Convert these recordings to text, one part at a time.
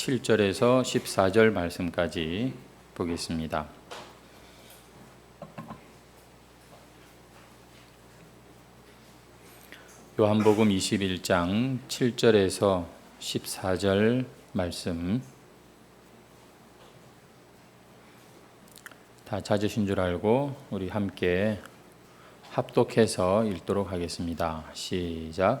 7절에서 14절 말씀까지 보겠습니다. 요한복음 21장 7절에서 14절 말씀 다 찾으신 줄 알고 우리 함께 합독해서 읽도록 하겠습니다. 시작.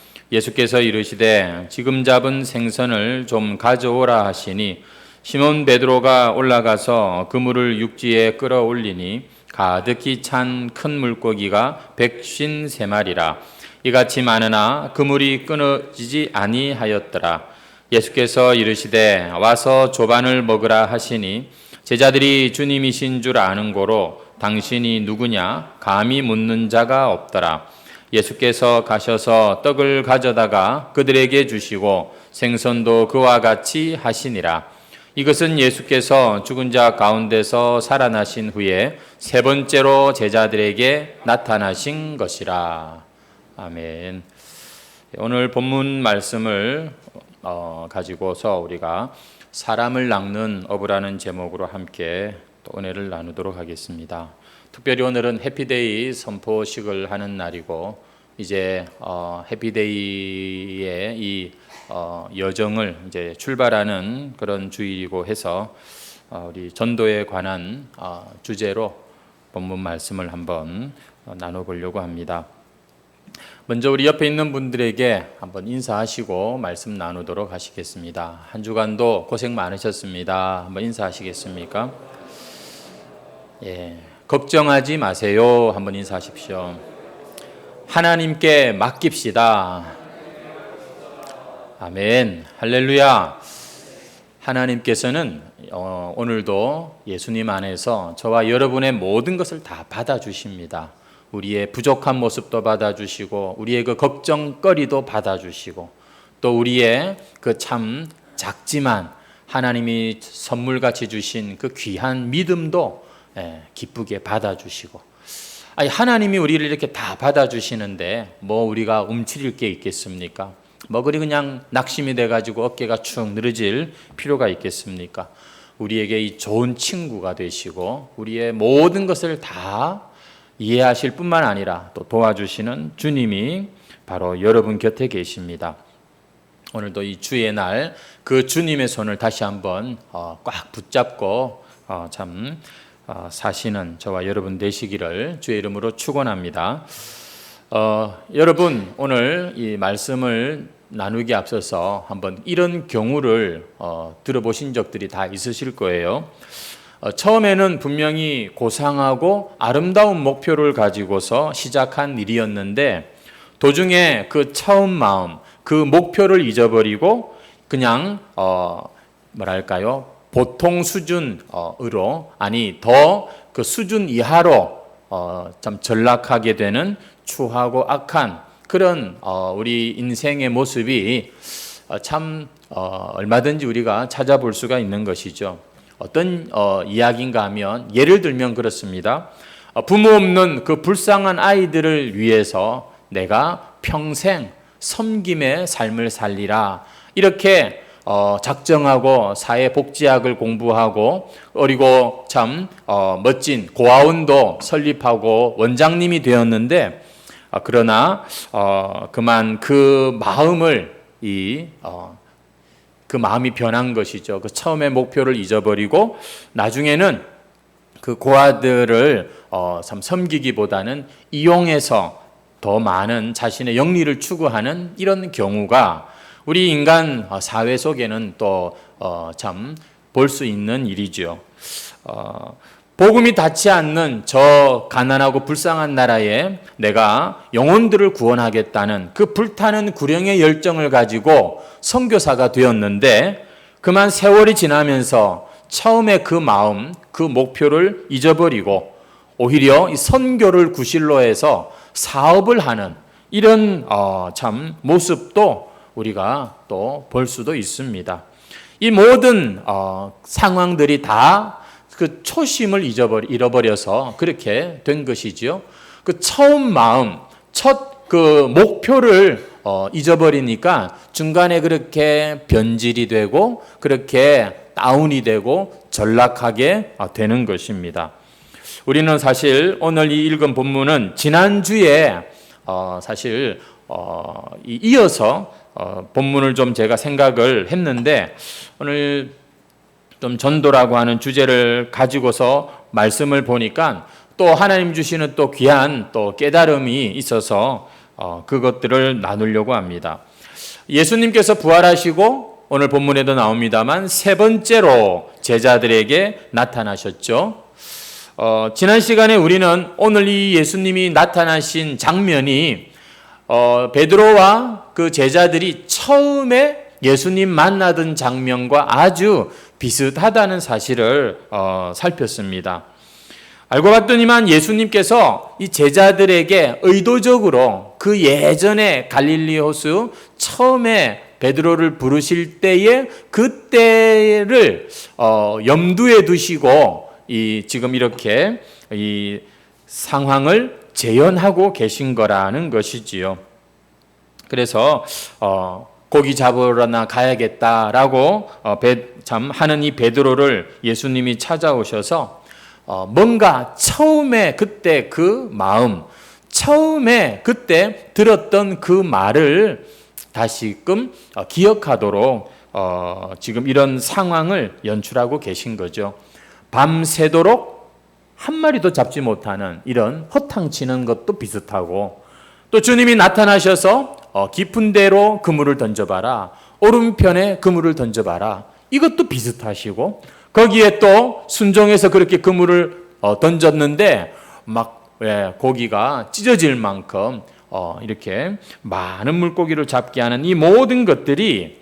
예수께서 이르시되 지금 잡은 생선을 좀 가져오라 하시니 시몬 베드로가 올라가서 그물을 육지에 끌어올리니 가득히 찬 큰 물고기가 백쉰 세 마리라. 이같이 많으나 그물이 끊어지지 아니하였더라. 예수께서 이르시되 와서 조반을 먹으라 하시니 제자들이 주님이신 줄 아는 고로 당신이 누구냐 감히 묻는 자가 없더라. 예수께서 가셔서 떡을 가져다가 그들에게 주시고 생선도 그와 같이 하시니라. 이것은 예수께서 죽은 자 가운데서 살아나신 후에 세 번째로 제자들에게 나타나신 것이라. 아멘. 오늘 본문 말씀을 어, 가지고서 우리가 사람을 낚는 어부라는 제목으로 함께 또 은혜를 나누도록 하겠습니다. 특별히 오늘은 해피데이 선포식을 하는 날이고 이제 어, 해피데이의 이 어, 여정을 이제 출발하는 그런 주일이고 해서 어, 우리 전도에 관한 어, 주제로 본문 말씀을 한번 어, 나눠보려고 합니다. 먼저 우리 옆에 있는 분들에게 한번 인사하시고 말씀 나누도록 하시겠습니다. 한 주간도 고생 많으셨습니다. 한번 인사하시겠습니까? 예, 걱정하지 마세요. 한번 인사하십시오. 하나님께 맡깁시다. 아멘. 할렐루야. 하나님께서는 어, 오늘도 예수님 안에서 저와 여러분의 모든 것을 다 받아주십니다. 우리의 부족한 모습도 받아주시고, 우리의 그 걱정거리도 받아주시고, 또 우리의 그 참 작지만 하나님이 선물같이 주신 그 귀한 믿음도 예, 기쁘게 받아주시고, 아니 하나님이 우리를 이렇게 다 받아주시는데 뭐 우리가 움츠릴 게 있겠습니까? 뭐 그리 그냥 낙심이 돼가지고 어깨가 축 늘어질 필요가 있겠습니까? 우리에게 이 좋은 친구가 되시고 우리의 모든 것을 다 이해하실 뿐만 아니라 또 도와주시는 주님이 바로 여러분 곁에 계십니다. 오늘도 이 주의 날 그 주님의 손을 다시 한번 어, 꽉 붙잡고 어, 참 어, 사시는 저와 여러분 되시기를 주의 이름으로 축원합니다. 어, 여러분 오늘 이 말씀을 나누기 앞서서 한번 이런 경우를 어, 들어보신 적들이 다 있으실 거예요. 어, 처음에는 분명히 고상하고 아름다운 목표를 가지고서 시작한 일이었는데 도중에 그 처음 마음, 그 목표를 잊어버리고 그냥 어, 뭐랄까요 보통 수준으로 아니 더 그 수준 이하로 어, 참 전락하게 되는 추하고 악한 그런 어, 우리 인생의 모습이 어, 참 어, 얼마든지 우리가 찾아볼 수가 있는 것이죠. 어떤 어, 이야기인가 하면 예를 들면 그렇습니다. 어, 부모 없는 그 불쌍한 아이들을 위해서 내가 평생 섬김의 삶을 살리라 이렇게 어, 작정하고 사회복지학을 공부하고 그리고 참 어, 멋진 고아원도 설립하고 원장님이 되었는데 어, 그러나 어, 그만 그 마음을 이 어, 그 마음이 변한 것이죠. 그 처음에 목표를 잊어버리고 나중에는 그 고아들을 어, 참 섬기기보다는 이용해서 더 많은 자신의 영리를 추구하는 이런 경우가 우리 인간 사회 속에는 또 참 볼 수 있는 일이죠. 어, 복음이 닿지 않는 저 가난하고 불쌍한 나라에 내가 영혼들을 구원하겠다는 그 불타는 구령의 열정을 가지고 선교사가 되었는데 그만 세월이 지나면서 처음에 그 마음, 그 목표를 잊어버리고 오히려 이 선교를 구실로 해서 사업을 하는 이런 어, 참 모습도 우리가 또 볼 수도 있습니다. 이 모든 어, 상황들이 다 그 초심을 잊어버리, 잃어버려서 그렇게 된 것이지요. 그 처음 마음, 첫 그 목표를 어, 잊어버리니까 중간에 그렇게 변질이 되고 그렇게 다운이 되고 전락하게 어, 되는 것입니다. 우리는 사실 오늘 이 읽은 본문은 지난주에 어, 사실 어, 이어서 어, 본문을 좀 제가 생각을 했는데 오늘 좀 전도라고 하는 주제를 가지고서 말씀을 보니까 또 하나님 주시는 또 귀한 또 깨달음이 있어서 어, 그것들을 나누려고 합니다. 예수님께서 부활하시고 오늘 본문에도 나옵니다만 세 번째로 제자들에게 나타나셨죠. 어, 지난 시간에 우리는 오늘 이 예수님이 나타나신 장면이 어, 베드로와 그 제자들이 처음에 예수님 만나던 장면과 아주 비슷하다는 사실을 어, 살폈습니다. 알고 봤더니만 예수님께서 이 제자들에게 의도적으로 그 예전에 갈릴리 호수 처음에 베드로를 부르실 때에 그때를 어, 염두에 두시고 이 지금 이렇게 이 상황을 재현하고 계신 거라는 것이지요. 그래서 어, 고기 잡으러나 가야겠다라고 어, 배, 참 하는 이 베드로를 예수님이 찾아오셔서 어, 뭔가 처음에 그때 그 마음, 처음에 그때 들었던 그 말을 다시금 어, 기억하도록 어, 지금 이런 상황을 연출하고 계신 거죠. 밤새도록 한 마리도 잡지 못하는 이런 허탕치는 것도 비슷하고 또 주님이 나타나셔서 어, 깊은 데로 그물을 던져봐라. 오른편에 그물을 던져봐라. 이것도 비슷하시고 거기에 또 순종해서 그렇게 그물을 어, 던졌는데 막 예, 고기가 찢어질 만큼 어, 이렇게 많은 물고기를 잡게 하는 이 모든 것들이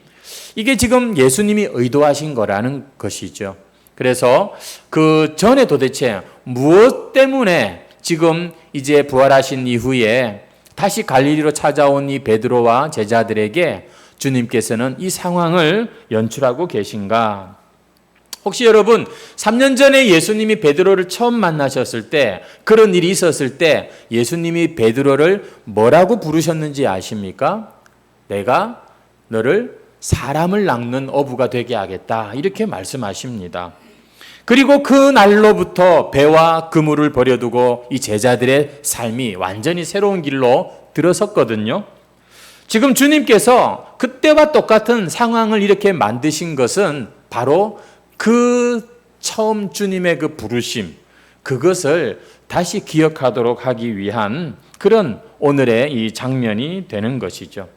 이게 지금 예수님이 의도하신 거라는 것이죠. 그래서 그 전에 도대체 무엇 때문에 지금 이제 부활하신 이후에 다시 갈릴리로 찾아온 이 베드로와 제자들에게 주님께서는 이 상황을 연출하고 계신가? 혹시 여러분 3년 전에 예수님이 베드로를 처음 만나셨을 때 그런 일이 있었을 때 예수님이 베드로를 뭐라고 부르셨는지 아십니까? 내가 너를 사람을 낚는 어부가 되게 하겠다. 이렇게 말씀하십니다. 그리고 그 날로부터 배와 그물을 버려두고 이 제자들의 삶이 완전히 새로운 길로 들어섰거든요. 지금 주님께서 그때와 똑같은 상황을 이렇게 만드신 것은 바로 그 처음 주님의 그 부르심, 그것을 다시 기억하도록 하기 위한 그런 오늘의 이 장면이 되는 것이죠.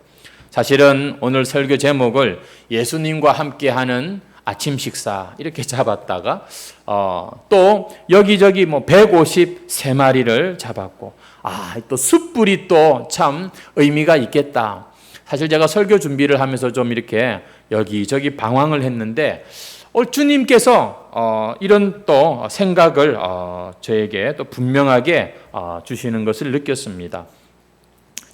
사실은 오늘 설교 제목을 예수님과 함께하는 아침 식사 이렇게 잡았다가 어, 또 여기저기 뭐 153마리를 잡았고 아, 또 숯불이 또 참 의미가 있겠다. 사실 제가 설교 준비를 하면서 좀 이렇게 여기저기 방황을 했는데 어, 주님께서 어, 이런 또 생각을 어, 저에게 또 분명하게 어, 주시는 것을 느꼈습니다.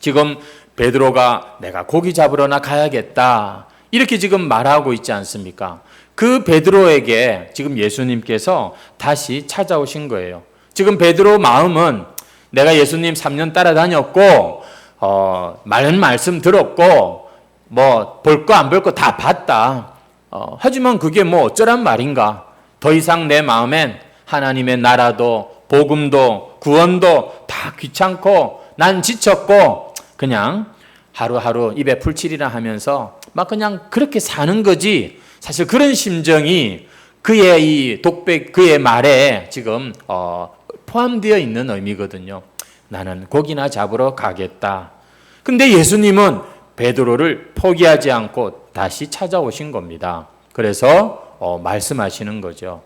지금 베드로가 내가 고기 잡으러나 가야겠다. 이렇게 지금 말하고 있지 않습니까? 그 베드로에게 지금 예수님께서 다시 찾아오신 거예요. 지금 베드로 마음은 내가 예수님 3년 따라다녔고 어, 많은 말씀 들었고 뭐 볼 거 안 볼 거 다 봤다. 어, 하지만 그게 뭐 어쩌란 말인가? 더 이상 내 마음엔 하나님의 나라도 복음도 구원도 다 귀찮고 난 지쳤고 그냥 하루하루 입에 풀칠이라 하면서 막 그냥 그렇게 사는 거지. 사실 그런 심정이 그의 이 독백 그의 말에 지금 어, 포함되어 있는 의미거든요. 나는 고기나 잡으러 가겠다. 근데 예수님은 베드로를 포기하지 않고 다시 찾아오신 겁니다. 그래서 어, 말씀하시는 거죠.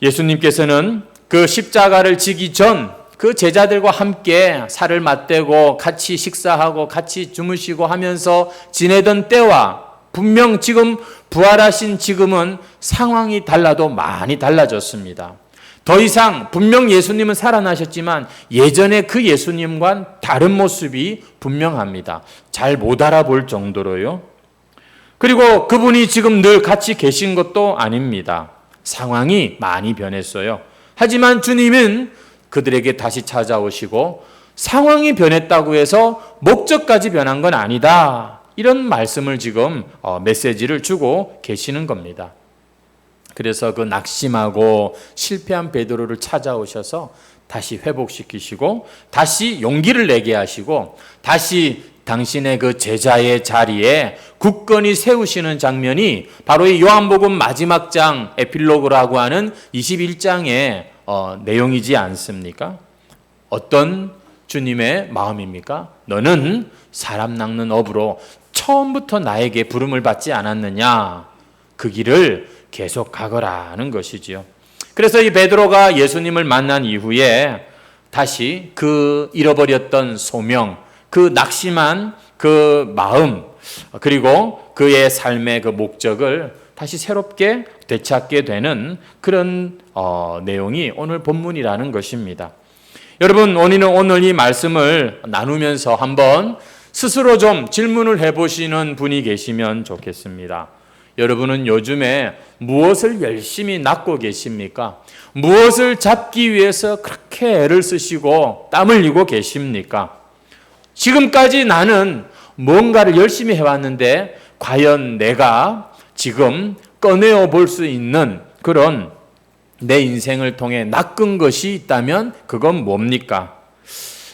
예수님께서는 그 십자가를 지기 전 그 제자들과 함께 살을 맞대고 같이 식사하고 같이 주무시고 하면서 지내던 때와 분명 지금 부활하신 지금은 상황이 달라도 많이 달라졌습니다. 더 이상 분명 예수님은 살아나셨지만 예전에 그 예수님과 다른 모습이 분명합니다. 잘 못 알아볼 정도로요. 그리고 그분이 지금 늘 같이 계신 것도 아닙니다. 상황이 많이 변했어요. 하지만 주님은 그들에게 다시 찾아오시고 상황이 변했다고 해서 목적까지 변한 건 아니다. 이런 말씀을 지금 어, 메시지를 주고 계시는 겁니다. 그래서 그 낙심하고 실패한 베드로를 찾아오셔서 다시 회복시키시고 다시 용기를 내게 하시고 다시 당신의 그 제자의 자리에 굳건히 세우시는 장면이 바로 이 요한복음 마지막 장 에필로그라고 하는 21장의 어, 내용이지 않습니까? 어떤 주님의 마음입니까? 너는 사람 낚는 업으로 처음부터 나에게 부름을 받지 않았느냐? 그 길을 계속 가거라는 것이지요. 그래서 이 베드로가 예수님을 만난 이후에 다시 그 잃어버렸던 소명, 그 낙심한 그 마음, 그리고 그의 삶의 그 목적을 다시 새롭게 되찾게 되는 그런 어, 내용이 오늘 본문이라는 것입니다. 여러분, 오늘은 오늘 이 말씀을 나누면서 한번 스스로 좀 질문을 해보시는 분이 계시면 좋겠습니다. 여러분은 요즘에 무엇을 열심히 낳고 계십니까? 무엇을 잡기 위해서 그렇게 애를 쓰시고 땀 흘리고 계십니까? 지금까지 나는 뭔가를 열심히 해왔는데 과연 내가 지금 꺼내어 볼 수 있는 그런 내 인생을 통해 낚은 것이 있다면 그건 뭡니까?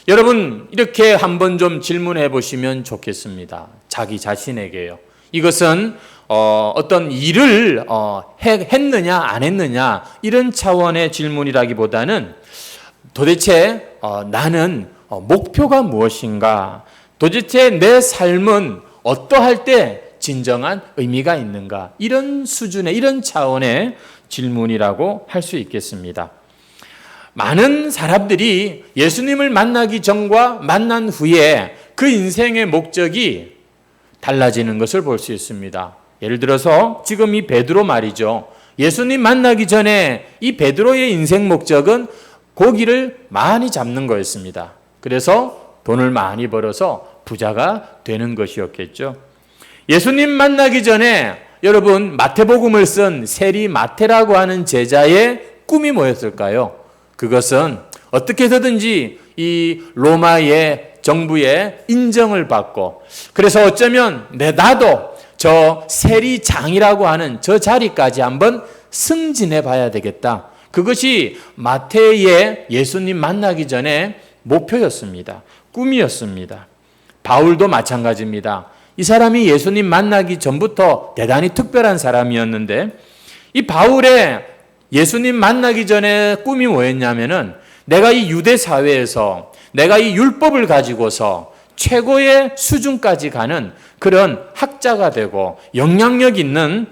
여러분, 이렇게 한번 좀 질문해 보시면 좋겠습니다. 자기 자신에게요. 이것은 어, 어떤 일을 어, 했느냐 안 했느냐 이런 차원의 질문이라기보다는 도대체 어, 나는 어, 목표가 무엇인가? 도대체 내 삶은 어떠할 때 진정한 의미가 있는가? 이런 수준의 이런 차원의 질문이라고 할 수 있겠습니다. 많은 사람들이 예수님을 만나기 전과 만난 후에 그 인생의 목적이 달라지는 것을 볼 수 있습니다. 예를 들어서 지금 이 베드로 말이죠. 예수님 만나기 전에 이 베드로의 인생 목적은 고기를 많이 잡는 거였습니다. 그래서 돈을 많이 벌어서 부자가 되는 것이었겠죠. 예수님 만나기 전에 여러분 마태복음을 쓴 세리 마태라고 하는 제자의 꿈이 뭐였을까요? 그것은 어떻게 해서든지 이 로마의 정부의 인정을 받고 그래서 어쩌면 내 나도 저 세리장이라고 하는 저 자리까지 한번 승진해 봐야 되겠다. 그것이 마태의 예수님 만나기 전에 목표였습니다. 꿈이었습니다. 바울도 마찬가지입니다. 이 사람이 예수님 만나기 전부터 대단히 특별한 사람이었는데 이 바울의 예수님 만나기 전에 꿈이 뭐였냐면은 내가 이 유대 사회에서 내가 이 율법을 가지고서 최고의 수준까지 가는 그런 학자가 되고 영향력 있는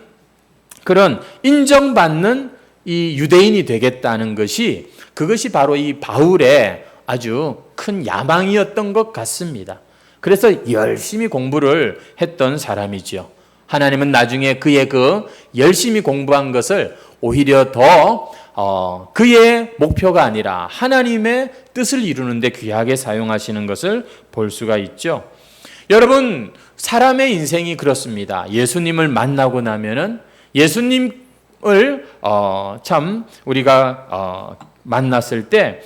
그런 인정받는 이 유대인이 되겠다는 것이 그것이 바로 이 바울의 아주 큰 야망이었던 것 같습니다. 그래서 열심히 공부를 했던 사람이죠. 하나님은 나중에 그의 그 열심히 공부한 것을 오히려 더 어, 그의 목표가 아니라 하나님의 뜻을 이루는데 귀하게 사용하시는 것을 볼 수가 있죠. 여러분, 사람의 인생이 그렇습니다. 예수님을 만나고 나면은 예수님을 어, 참 우리가 어, 만났을 때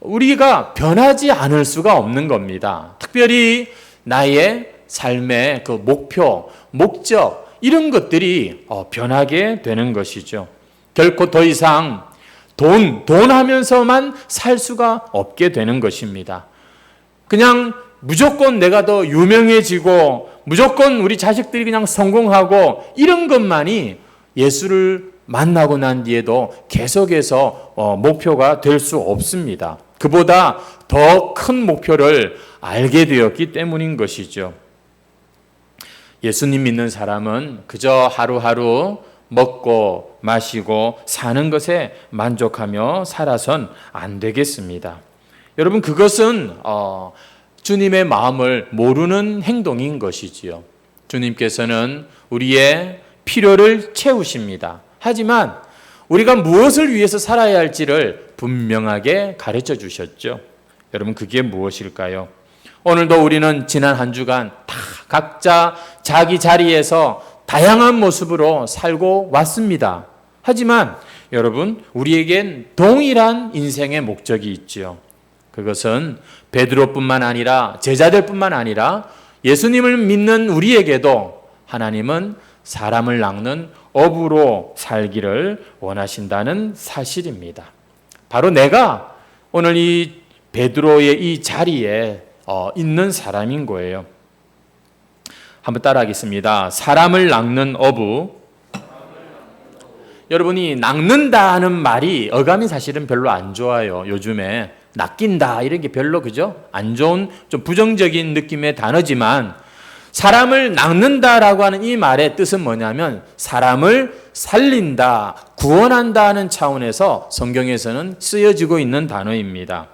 우리가 변하지 않을 수가 없는 겁니다. 특별히 나의 삶의 그 목표, 목적 이런 것들이 어, 변하게 되는 것이죠. 결코 더 이상 돈, 돈 하면서만 살 수가 없게 되는 것입니다. 그냥 무조건 내가 더 유명해지고 무조건 우리 자식들이 그냥 성공하고 이런 것만이 예수를 만나고 난 뒤에도 계속해서 어, 목표가 될 수 없습니다. 그보다 더 큰 목표를 알게 되었기 때문인 것이죠. 예수님 믿는 사람은 그저 하루하루 먹고 마시고 사는 것에 만족하며 살아선 안 되겠습니다. 여러분 그것은 어, 주님의 마음을 모르는 행동인 것이지요. 주님께서는 우리의 필요를 채우십니다. 하지만 우리가 무엇을 위해서 살아야 할지를 분명하게 가르쳐 주셨죠. 여러분, 그게 무엇일까요? 오늘도 우리는 지난 한 주간 다 각자 자기 자리에서 다양한 모습으로 살고 왔습니다. 하지만 여러분, 우리에겐 동일한 인생의 목적이 있지요. 그것은 베드로뿐만 아니라 제자들뿐만 아니라 예수님을 믿는 우리에게도 하나님은 사람을 낚는 업으로 살기를 원하신다는 사실입니다. 바로 내가 오늘 이 베드로의 이 자리에 어, 있는 사람인 거예요. 한번 따라하겠습니다. 사람을 낚는 어부. 여러분이 낚는다는 말이 어감이 사실은 별로 안 좋아요. 요즘에 낚인다 이런 게 별로 그죠? 안 좋은 좀 부정적인 느낌의 단어지만 사람을 낚는다라고 하는 이 말의 뜻은 뭐냐면 사람을 살린다, 구원한다는 차원에서 성경에서는 쓰여지고 있는 단어입니다.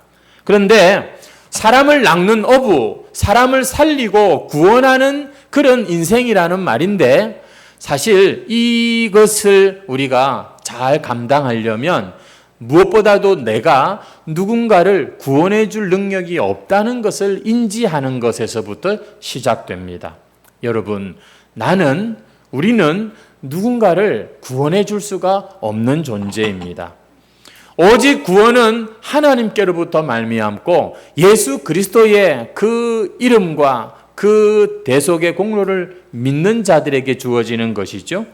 그런데 사람을 낚는 어부, 사람을 살리고 구원하는 그런 인생이라는 말인데 사실 이것을 우리가 잘 감당하려면 무엇보다도 내가 누군가를 구원해 줄 능력이 없다는 것을 인지하는 것에서부터 시작됩니다. 여러분, 나는, 우리는 누군가를 구원해 줄 수가 없는 존재입니다. 오직 구원은 하나님께로부터 말미암고 예수 그리스도의 그 이름과 그 대속의 공로를 믿는 자들에게 주어지는 것이죠.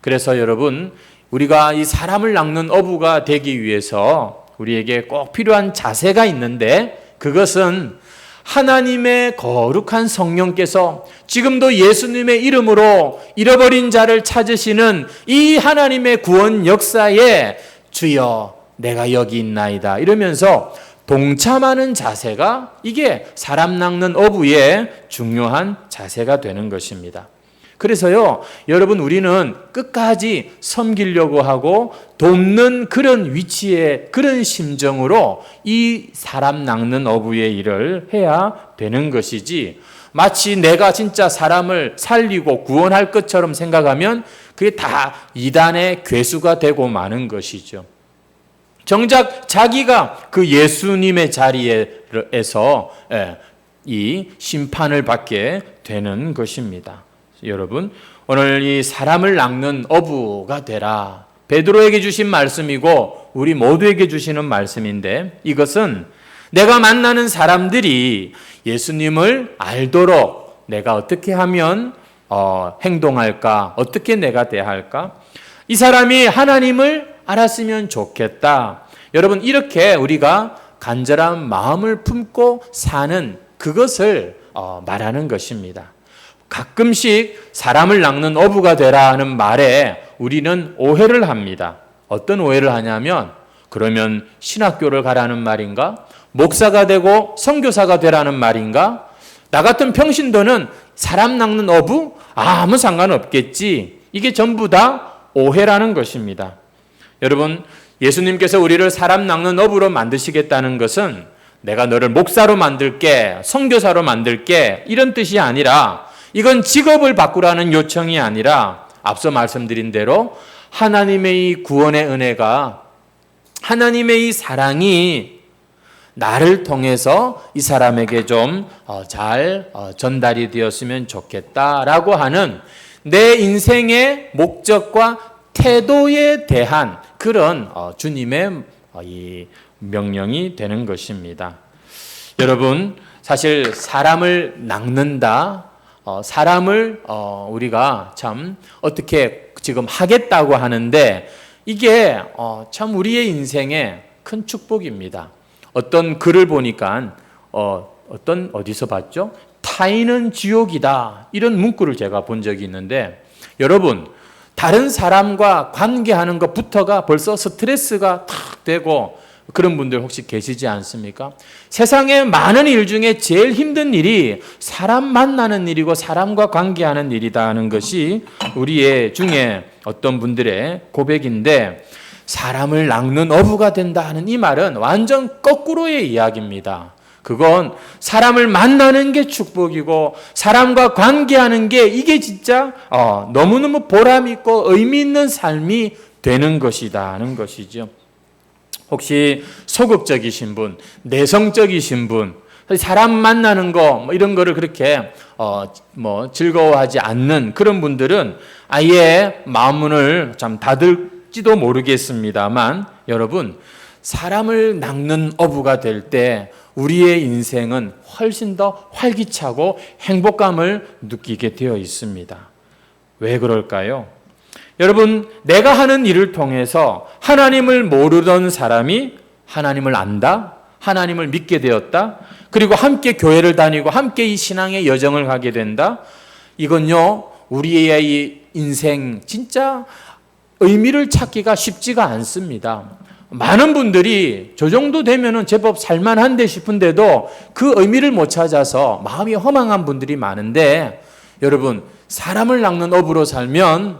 그래서 여러분, 우리가 이 사람을 낚는 어부가 되기 위해서 우리에게 꼭 필요한 자세가 있는데 그것은 하나님의 거룩한 성령께서 지금도 예수님의 이름으로 잃어버린 자를 찾으시는 이 하나님의 구원 역사에 주여 내가 여기 있나이다 이러면서 동참하는 자세가 이게 사람 낚는 어부의 중요한 자세가 되는 것입니다. 그래서요, 여러분, 우리는 끝까지 섬기려고 하고 돕는 그런 위치에, 그런 심정으로 이 사람 낚는 어부의 일을 해야 되는 것이지, 마치 내가 진짜 사람을 살리고 구원할 것처럼 생각하면 그게 다 이단의 괴수가 되고 마는 것이죠. 정작 자기가 그 예수님의 자리에서 예, 이 심판을 받게 되는 것입니다. 여러분, 오늘 이 사람을 낚는 어부가 되라. 베드로에게 주신 말씀이고 우리 모두에게 주시는 말씀인데 이것은 내가 만나는 사람들이 예수님을 알도록 내가 어떻게 하면 어, 행동할까? 어떻게 내가 대할까? 이 사람이 하나님을 알았으면 좋겠다. 여러분, 이렇게 우리가 간절한 마음을 품고 사는 그것을 어, 말하는 것입니다. 가끔씩 사람을 낚는 어부가 되라는 말에 우리는 오해를 합니다. 어떤 오해를 하냐면 그러면 신학교를 가라는 말인가? 목사가 되고 선교사가 되라는 말인가? 나 같은 평신도는 사람 낚는 어부 아무 상관없겠지. 이게 전부 다 오해라는 것입니다. 여러분, 예수님께서 우리를 사람 낚는 어부로 만드시겠다는 것은 내가 너를 목사로 만들게, 선교사로 만들게 이런 뜻이 아니라 이건 직업을 바꾸라는 요청이 아니라 앞서 말씀드린 대로 하나님의 이 구원의 은혜가 하나님의 이 사랑이 나를 통해서 이 사람에게 좀잘 어, 어, 전달이 되었으면 좋겠다라고 하는 내 인생의 목적과 태도에 대한 그런 어, 주님의 이 명령이 되는 것입니다. 여러분, 사실 사람을 낚는다, 어, 사람을 어, 우리가 참 어떻게 지금 하겠다고 하는데 이게 어, 참 우리의 인생에 큰 축복입니다. 어떤 글을 보니까 어, 어떤 어디서 봤죠? 타인은 지옥이다 이런 문구를 제가 본 적이 있는데 여러분 다른 사람과 관계하는 것부터가 벌써 스트레스가 탁 되고 그런 분들 혹시 계시지 않습니까? 세상의 많은 일 중에 제일 힘든 일이 사람 만나는 일이고 사람과 관계하는 일이다는 것이 우리의 중에 어떤 분들의 고백인데 사람을 낚는 어부가 된다 하는 이 말은 완전 거꾸로의 이야기입니다. 그건 사람을 만나는 게 축복이고 사람과 관계하는 게 이게 진짜 어, 너무너무 보람 있고 의미 있는 삶이 되는 것이다는 것이죠. 혹시 소극적이신 분, 내성적이신 분, 사람 만나는 거 뭐 이런 거를 그렇게 어, 뭐 즐거워하지 않는 그런 분들은 아예 마음문을 참 닫을지도 모르겠습니다만 여러분 사람을 낚는 어부가 될 때 우리의 인생은 훨씬 더 활기차고 행복감을 느끼게 되어 있습니다. 왜 그럴까요? 여러분, 내가 하는 일을 통해서 하나님을 모르던 사람이 하나님을 안다? 하나님을 믿게 되었다? 그리고 함께 교회를 다니고 함께 이 신앙의 여정을 가게 된다? 이건요, 우리의 이 인생 진짜 의미를 찾기가 쉽지가 않습니다. 많은 분들이 저 정도 되면은 제법 살만한데 싶은데도 그 의미를 못 찾아서 마음이 허망한 분들이 많은데 여러분, 사람을 낚는 업으로 살면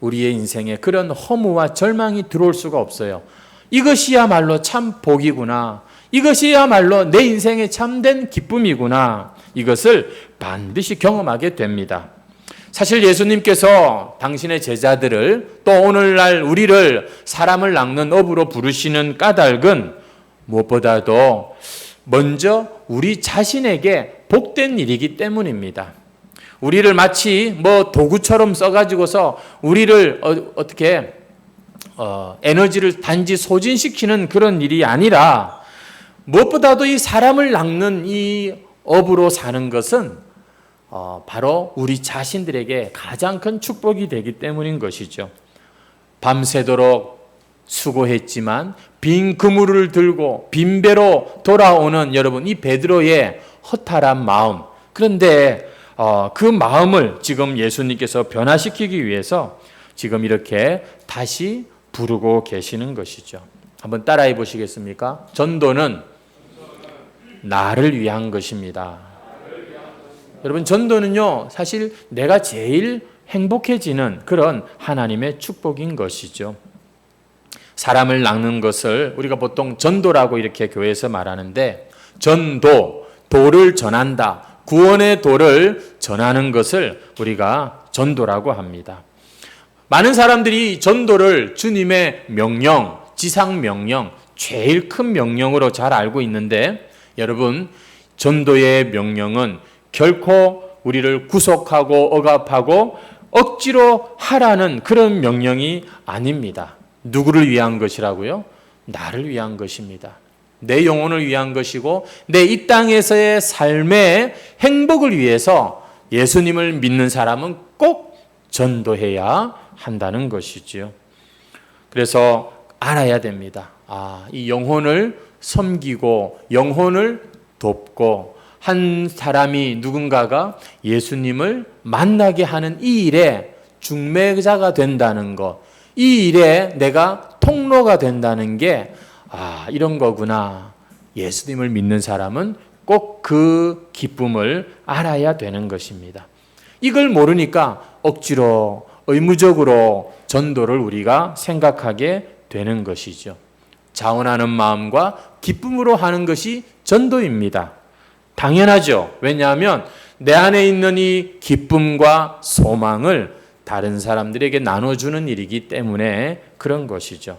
우리의 인생에 그런 허무와 절망이 들어올 수가 없어요. 이것이야말로 참 복이구나. 이것이야말로 내 인생의 참된 기쁨이구나. 이것을 반드시 경험하게 됩니다. 사실 예수님께서 당신의 제자들을 또 오늘날 우리를 사람을 낚는 업으로 부르시는 까닭은 무엇보다도 먼저 우리 자신에게 복된 일이기 때문입니다. 우리를 마치 뭐 도구처럼 써가지고서 우리를 어, 떻게 어, 에너지를 단지 소진시키는 그런 일이 아니라 무엇보다도 이 사람을 낚는 이 업으로 사는 것은 어, 바로 우리 자신들에게 가장 큰 축복이 되기 때문인 것이죠. 밤새도록 수고했지만 빈 그물을 들고 빈 배로 돌아오는 여러분 이 베드로의 허탈한 마음. 그런데 어, 그 마음을 지금 예수님께서 변화시키기 위해서 지금 이렇게 다시 부르고 계시는 것이죠. 한번 따라해 보시겠습니까? 전도는 나를 위한 것입니다. 여러분, 전도는요, 사실 내가 제일 행복해지는 그런 하나님의 축복인 것이죠. 사람을 낚는 것을 우리가 보통 전도라고 이렇게 교회에서 말하는데, 전도, 도를 전한다. 구원의 도를 전하는 것을 우리가 전도라고 합니다. 많은 사람들이 전도를 주님의 명령, 지상 명령, 제일 큰 명령으로 잘 알고 있는데 여러분, 전도의 명령은 결코 우리를 구속하고 억압하고 억지로 하라는 그런 명령이 아닙니다. 누구를 위한 것이라고요? 나를 위한 것입니다. 내 영혼을 위한 것이고 내 이 땅에서의 삶의 행복을 위해서 예수님을 믿는 사람은 꼭 전도해야 한다는 것이지요. 그래서 알아야 됩니다. 아, 이 영혼을 섬기고 영혼을 돕고 한 사람이 누군가가 예수님을 만나게 하는 이 일에 중매자가 된다는 것, 이 일에 내가 통로가 된다는 게 아, 이런 거구나. 예수님을 믿는 사람은 꼭 그 기쁨을 알아야 되는 것입니다. 이걸 모르니까 억지로 의무적으로 전도를 우리가 생각하게 되는 것이죠. 자원하는 마음과 기쁨으로 하는 것이 전도입니다. 당연하죠. 왜냐하면 내 안에 있는 이 기쁨과 소망을 다른 사람들에게 나눠주는 일이기 때문에 그런 것이죠.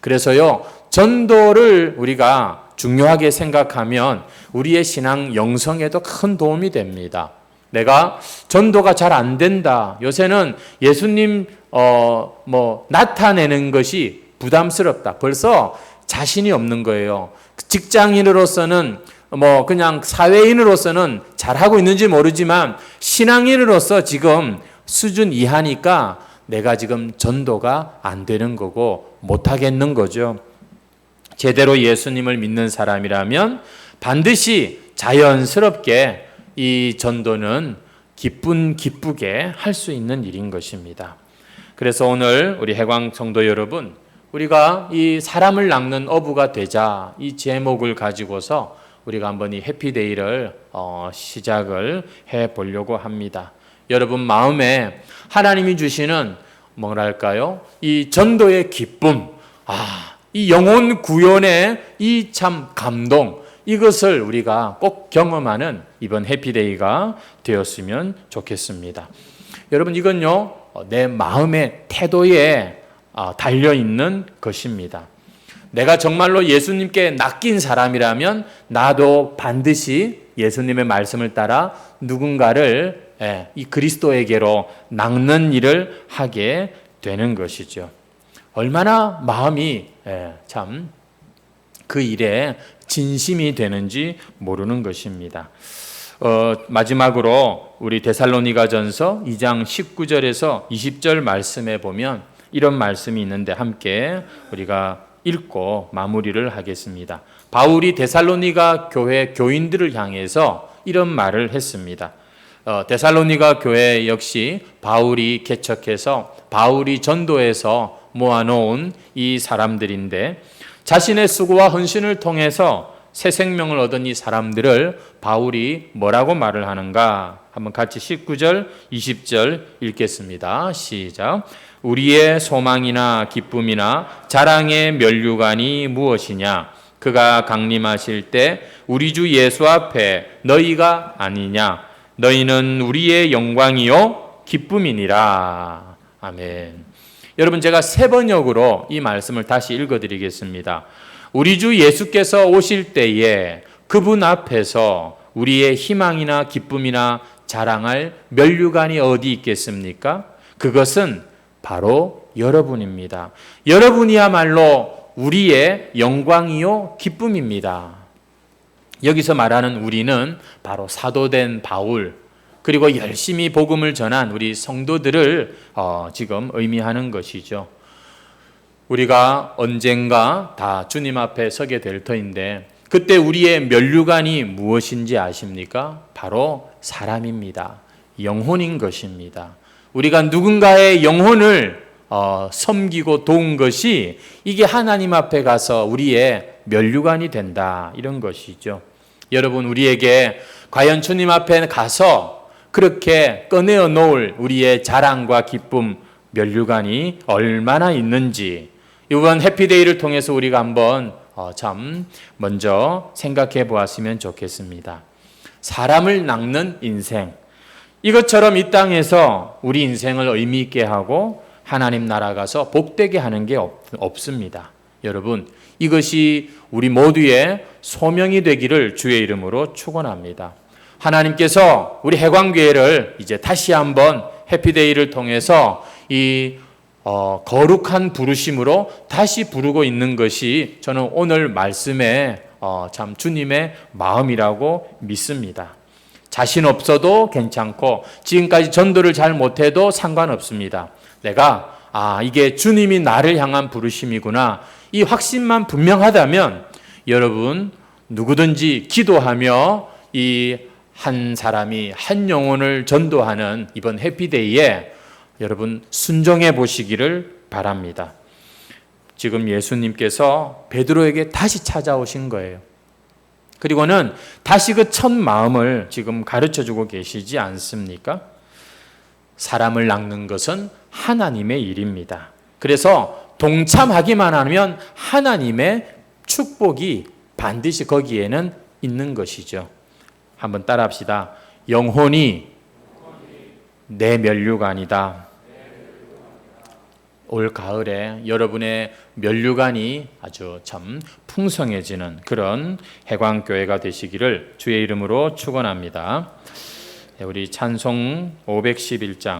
그래서요, 전도를 우리가 중요하게 생각하면 우리의 신앙 영성에도 큰 도움이 됩니다. 내가 전도가 잘 안 된다. 요새는 예수님 어 뭐 나타내는 것이 부담스럽다. 벌써 자신이 없는 거예요. 직장인으로서는 뭐 그냥 사회인으로서는 잘하고 있는지 모르지만 신앙인으로서 지금 수준 이하니까 내가 지금 전도가 안 되는 거고 못 하겠는 거죠. 제대로 예수님을 믿는 사람이라면 반드시 자연스럽게 이 전도는 기쁜 기쁘게 할 수 있는 일인 것입니다. 그래서 오늘 우리 해광 성도 여러분, 우리가 이 사람을 낚는 어부가 되자 이 제목을 가지고서 우리가 한번 이 해피데이를 어, 시작을 해 보려고 합니다. 여러분 마음에 하나님이 주시는 뭐랄까요? 이 전도의 기쁨, 아, 이 영혼 구원의 이 참 감동, 이것을 우리가 꼭 경험하는 이번 해피데이가 되었으면 좋겠습니다. 여러분 이건요 어, 내 마음의 태도에 아, 달려 있는 것입니다. 내가 정말로 예수님께 낚인 사람이라면 나도 반드시 예수님의 말씀을 따라 누군가를 예, 이 그리스도에게로 낚는 일을 하게 되는 것이죠. 얼마나 마음이 예, 참그 일에 진심이 되는지 모르는 것입니다. 어, 마지막으로 우리 데살로니가 전서 2장 19절에서 20절 말씀에 보면 이런 말씀이 있는데 함께 우리가 읽고 마무리를 하겠습니다. 바울이 데살로니가 교회 교인들을 향해서 이런 말을 했습니다. 어, 데살로니가 교회 역시 바울이 개척해서 바울이 전도해서 모아놓은 이 사람들인데 자신의 수고와 헌신을 통해서 새 생명을 얻은 이 사람들을 바울이 뭐라고 말을 하는가? 한번 같이 19절, 20절 읽겠습니다. 시작. 우리의 소망이나 기쁨이나 자랑의 면류관이 무엇이냐? 그가 강림하실 때 우리 주 예수 앞에 너희가 아니냐? 너희는 우리의 영광이요 기쁨이니라. 아멘. 여러분 제가 세 번역으로 이 말씀을 다시 읽어 드리겠습니다. 우리 주 예수께서 오실 때에 그분 앞에서 우리의 희망이나 기쁨이나 자랑할 면류관이 어디 있겠습니까? 그것은 바로 여러분입니다. 여러분이야말로 우리의 영광이요 기쁨입니다. 여기서 말하는 우리는 바로 사도된 바울 그리고 열심히 복음을 전한 우리 성도들을 어, 지금 의미하는 것이죠. 우리가 언젠가 다 주님 앞에 서게 될 터인데 그때 우리의 면류관이 무엇인지 아십니까? 바로 사람입니다. 영혼인 것입니다. 우리가 누군가의 영혼을 어, 섬기고 도운 것이 이게 하나님 앞에 가서 우리의 면류관이 된다 이런 것이죠. 여러분 우리에게 과연 주님 앞에 가서 그렇게 꺼내어 놓을 우리의 자랑과 기쁨 면류관이 얼마나 있는지 이번 해피데이를 통해서 우리가 한번 어, 참 먼저 생각해 보았으면 좋겠습니다. 사람을 낚는 인생 이것처럼 이 땅에서 우리 인생을 의미 있게 하고 하나님 나라 가서 복되게 하는 게 없, 없습니다. 여러분 이것이 우리 모두의 소명이 되기를 주의 이름으로 축원합니다. 하나님께서 우리 해광교회를 이제 다시 한번 해피데이를 통해서 이 어, 거룩한 부르심으로 다시 부르고 있는 것이 저는 오늘 말씀에 어, 참 주님의 마음이라고 믿습니다. 자신 없어도 괜찮고 지금까지 전도를 잘 못해도 상관없습니다. 내가 아 이게 주님이 나를 향한 부르심이구나 이 확신만 분명하다면 여러분 누구든지 기도하며 이 한 사람이 한 영혼을 전도하는 이번 해피데이에 여러분 순종해 보시기를 바랍니다. 지금 예수님께서 베드로에게 다시 찾아오신 거예요. 그리고는 다시 그 첫 마음을 지금 가르쳐 주고 계시지 않습니까? 사람을 낚는 것은 하나님의 일입니다. 그래서 동참하기만 하면 하나님의 축복이 반드시 거기에는 있는 것이죠. 한번 따라 합시다. 영혼이 내 면류관이다. 올 가을에 여러분의 면류관이 아주 참 풍성해지는 그런 해광교회가 되시기를 주의 이름으로 축원합니다. 네, 우리 찬송 511장